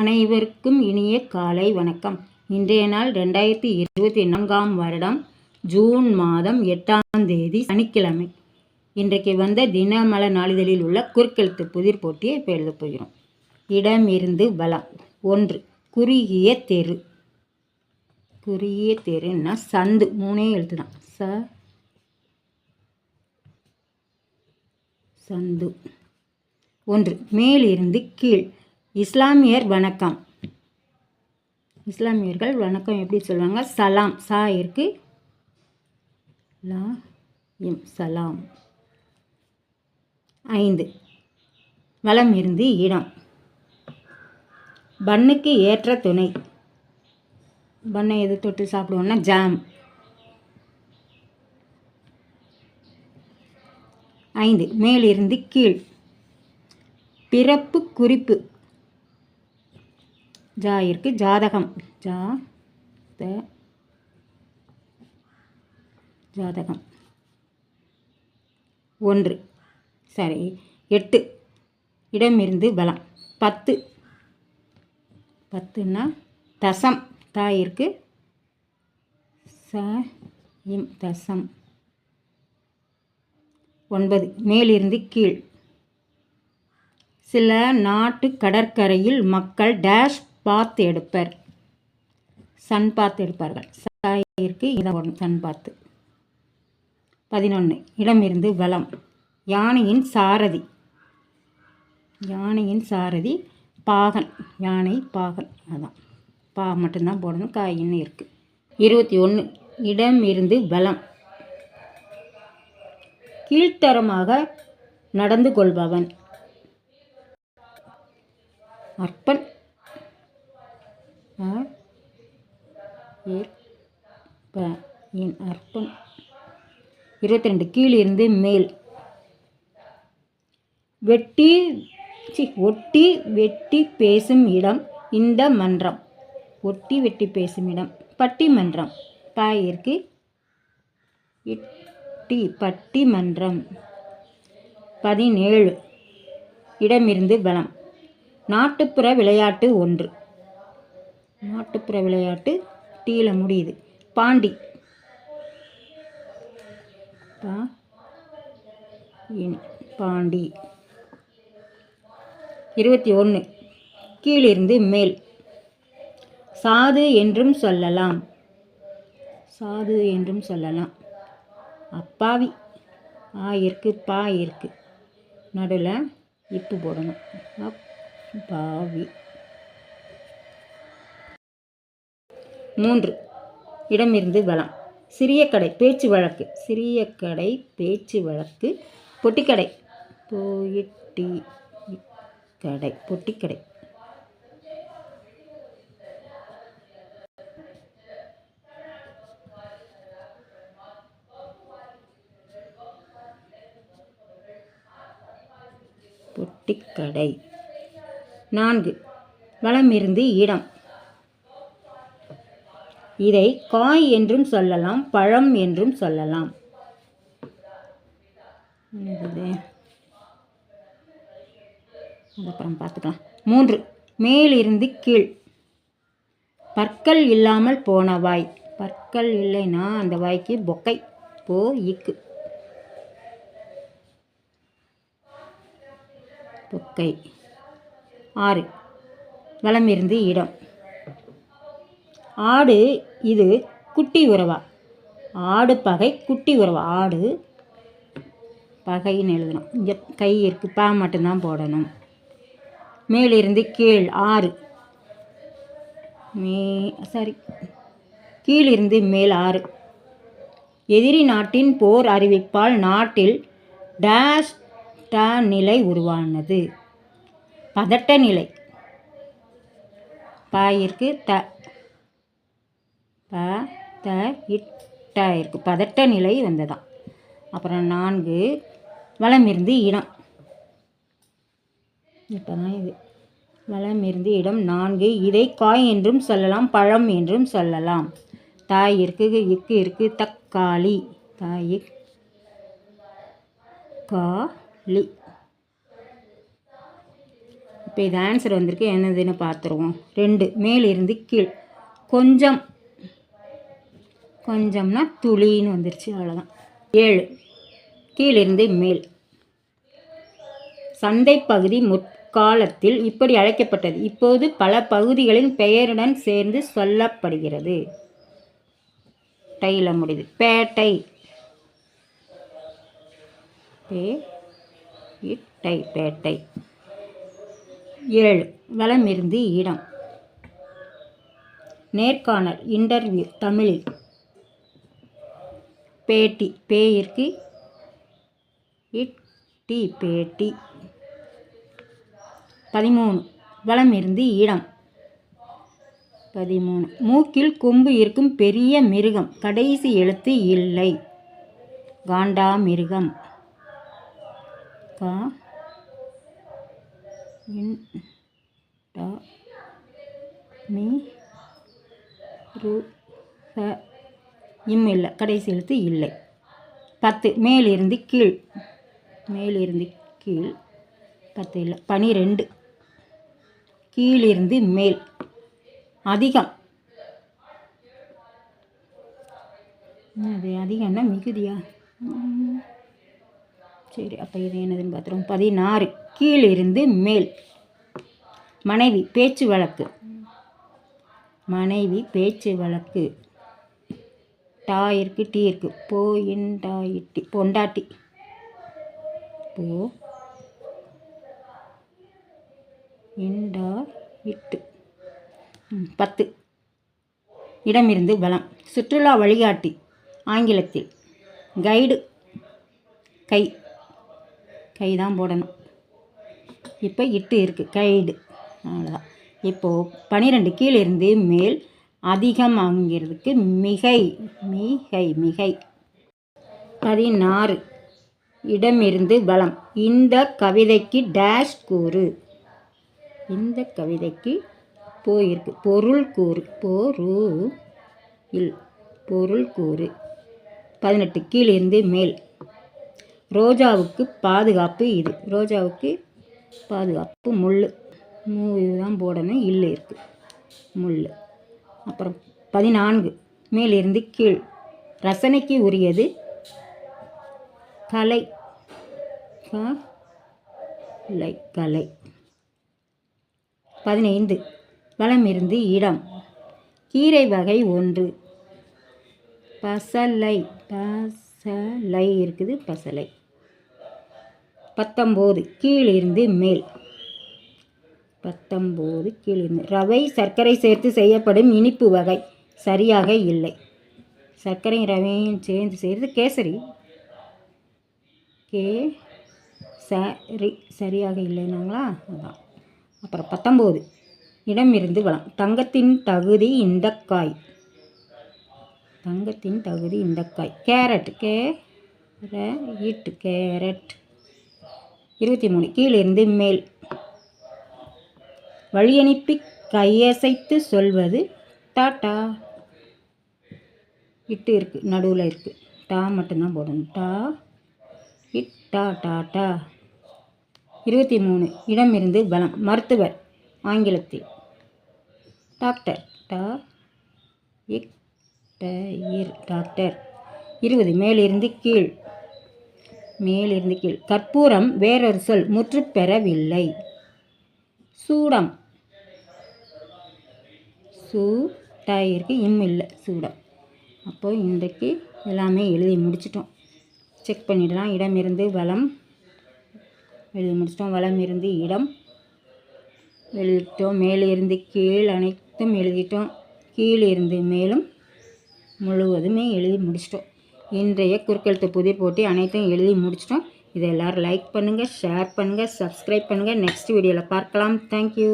அனைவருக்கும் இனிய காலை வணக்கம். இன்றைய நாள் ரெண்டாயிரத்தி இருபத்தி நான்காம் வருடம் ஜூன் மாதம் எட்டாம் தேதி சனிக்கிழமை. இன்றைக்கு வந்த தினமல நாளிதழில் உள்ள குறுக்கெழுத்து புதிர் போட்டியை இப்போ எழுதப் போகிறோம். இடம் இருந்து வளம். ஒன்று குறுகிய தெரு. குறுகிய தெருன்னா சந்து. மூணே எழுத்து தான் ச சந்து. ஒன்று மேலிருந்து கீழ். இஸ்லாமியர் வணக்கம். இஸ்லாமியர்கள் வணக்கம் எப்படி சொல்லுவாங்க? சலாம். சா இருக்கு. லா இம் சலாம். ஐந்து. வளம் இருந்து இடம். பண்ணுக்கு ஏற்ற துணை. பண்ணை எது தொட்டு சாப்பிடுவோம்னா ஜாம். ஐந்து. மேலிருந்து கீழ். பிறப்பு குறிப்பு. ஜா இருக்கு ஜாதகம். ஜா த ஜாதகம். ஒன்று. சரி. எட்டு. இடமிருந்து பலம் பத்து. பத்துன்னா தசம். தா ச இம் தசம். ஒன்பது. மேலிருந்து கீழ். சில நாட்டு கடற்கரையில் மக்கள் டேஷ் பாத் எடுப்பர். சன் பாத் எடுப்பார்கள். சாயிற்கு இடம் சன் பாத்து பதினொன்று இடமிருந்து வளம் யானையின் சாரதி. யானையின் சாரதி பாகன். யானை பாகன். அதான். பா மட்டும்தான் போடணும். காயின்னு இருக்குது இருபத்தி ஒன்று இடம் இருந்து கீழ்த்தரமாக நடந்து கொள்பவன். அற்பன். அ என் அர்ப்பன் இருபத்தி ரெண்டு கீழிருந்து மேல். வெட்டி சி ஒட்டி வெட்டி பேசும் இடம் இந்த மன்றம். ஒட்டி வெட்டி பேசும் இடம் பட்டிமன்றம் பாயிற்கு இட்டி பட்டிமன்றம் பதினேழு இடமிருந்து பலம் நாட்டுப்புற விளையாட்டு ஒன்று. நாட்டுப்புற விளையாட்டு டீயில் முடியுது. பாண்டி. பா பாண்டி. இருபத்தி ஒன்று கீழிருந்து மேல். சாது என்றும் சொல்லலாம். சாது என்றும் சொல்லலாம். அப்பாவி. ஆ இருக்கு பா இருக்கு. நடுவில் இப்பு போடணும். அப்பாவி மூன்று. இடமிருந்து வளம். சிறிய கடை பேச்சு வழக்கு. சிறிய கடை பேச்சு வழக்கு. பொட்டிக்கடை. போயிட்டி கடை பொட்டிக்கடை. பொட்டிக்கடை. நான்கு. வளமிருந்து இடம். இதை காய் என்றும் சொல்லலாம் பழம் என்றும் சொல்லலாம். அப்புறம் பார்த்துக்கலாம். மூன்று. மேலிருந்து கீழ். பற்கள் இல்லாமல் போன வாய். பற்கள் இல்லைன்னா அந்த வாய்க்கு பொக்கை. போ இக்கு. பொக்கை. ஆறு. வளமிருந்து இடம். ஆடு இது குட்டி உறவா? ஆடு பகை குட்டி உறவா? ஆடு பகைன்னு எழுதணும். இங்கே கை இருக்குது பா மட்டும்தான் போடணும். மேலிருந்து கீழ் ஆறு. மே சாரி கீழிருந்து மேல் ஆறு. எதிரி நாட்டின் போர் அறிவிப்பால் நாட்டில் டேஷ் ட நிலை உருவானது. பதட்ட நிலை. பாயிற்கு த ப த இருக்கு பதட்ட நிலை வந்ததாம். அப்புறம் நான்கு வளமிருந்து இடம். இப்போ தான் இது. வளமிருந்து இடம் நான்கு இதை காய் என்றும் சொல்லலாம் பழம் என்றும் சொல்லலாம். தாய் இருக்கு இக்கு இருக்கு தக்காளி. தாய் காளி இப்போ இது ஆன்சர் வந்திருக்கு. என்னதுன்னு பார்த்துருவோம். ரெண்டு மேலிருந்து கீழ். கொஞ்சம் கொஞ்சம்னா துளின்னு வந்துருச்சு அவ்வளோதான் ஏழு. கீழிருந்து மேல். சந்தை பகுதி முற்காலத்தில் இப்படி அழைக்கப்பட்டது. இப்போது பல பகுதிகளின் பெயருடன் சேர்ந்து சொல்லப்படுகிறது. டையில் முடியுது. பேட்டை. பேட்டை பேட்டை. ஏழு. வளமிருந்து இடம். நேர்காணல். இன்டர்வியூ. தமிழில். பேட்டி பேயிற்கு இட்டி பேட்டி. பதிமூணு. வலமிருந்து இடம். பதிமூணு. மூக்கில் கொம்பு இருக்கும் பெரிய மிருகம். கடைசி எழுத்து இல்லை. காண்டா மிருகம். கா இன் டா ரு இல்லை கடைசி எழுத்து இல்லை. பத்து மேலிருந்து கீழ். மேலிருந்து கீழ். பத்து இல்லை பனிரெண்டு. கீழிருந்து மேல். அதிகம். அது அதிகம்னா மிகுதியா? சரி அப்போ இது என்னதுன்னு பார்த்துருவோம் பதினாறு கீழிருந்து மேல். மனைவி பேச்சு வழக்கு. மனைவி பேச்சு வழக்கு. டா இருக்கு டீ இருக்கு போ இன் டா இட்டி பொண்டாட்டி. போ. இண்டா இட்டு பத்து. இடமிருந்து வளம் சுற்றுலா வழிகாட்டி. ஆங்கிலத்தில். கைடு. கை. கை தான் போடணும். இப்போ இட்டு இருக்குது கைடு. அவ்வளோதான் இப்போது பன்னிரெண்டு கீழிருந்து மேல் அதிகமாகிறதுக்கு மிகை மிகை மிகை. பதினாறு. இடமிருந்து வளம். இந்த கவிதைக்கு டேஷ் கூறு. இந்த கவிதைக்கு போயிருக்கு. பொருள் கூறு. போரு இல் பொருள் கூறு. பதினெட்டு. கீழிருந்து மேல். ரோஜாவுக்கு பாதுகாப்பு இது. ரோஜாவுக்கு பாதுகாப்பு. முள் மூ இதுதான் போடணும். இல்லை இருக்குது முள் அப்புறம் பதினான்கு. மேலிருந்து கீழ். ரசனைக்கு உரியது. கலை. கலை கலை. பதினைந்து. வளமிருந்து இடம். கீரை வகை ஒன்று. பசலை. பசலை இருக்குது பசலை. பத்தொம்போது. கீழிருந்து மேல். பத்தொம்போது கீழிருந்து. ரவை சர்க்கரை சேர்த்து செய்யப்படும் இனிப்பு வகை. சரியாக இல்லை. சர்க்கரையும் ரவையும் சேர்ந்து செய்கிறது கேசரி. கே சரி சரியாக இல்லைனாங்களா? அதான். அப்புறம் பத்தொம்போது. இடமிருந்து வளம். தங்கத்தின் தகுதி இந்த காய் தங்கத்தின் தகுதி இந்த காய் கேரட். K it carrot. இருபத்தி மூணு. கீழிருந்து மேல். வழியனுப்பி கையசைத்து சொல்வது டாட்டா இட்டு இருக்குது நடுவில் இருக்குது டா மட்டும்தான் போடணும். டா இட் டா டாட்டா இருபத்தி மூணு இடமிருந்து பலம் மருத்துவர் ஆங்கிலத்தில். டாக்டர் டா இக் ட இர் டாக்டர். இருபது மேலிருந்து கீழ். மேலிருந்து கீழ். கற்பூரம் வேறொரு சொல் முற்றுப்பெறவில்லை சூடம். சூ டயருக்கு இம் இல்லை சூடாக. அப்போது இன்றைக்கு எல்லாமே எழுதி முடிச்சிட்டோம். செக் பண்ணிடலாம். இடம் இருந்து வளம். எழுதி முடிச்சிட்டோம். வளம் இருந்து இடம். எழுதிட்டோம். மேலே இருந்து கீழ் அனைத்தும் எழுதிட்டோம். கீழே இருந்து மேலும் முழுவதுமே எழுதி முடிச்சிட்டோம். இன்றைய குறுக்கெழுத்து புதிர் போட்டி அனைத்தையும் எழுதி முடிச்சிட்டோம். இதை எல்லோரும் லைக் பண்ணுங்கள் ஷேர் பண்ணுங்கள் சப்ஸ்கிரைப் பண்ணுங்கள் நெக்ஸ்ட் வீடியோவில் பார்க்கலாம். தேங்க்யூ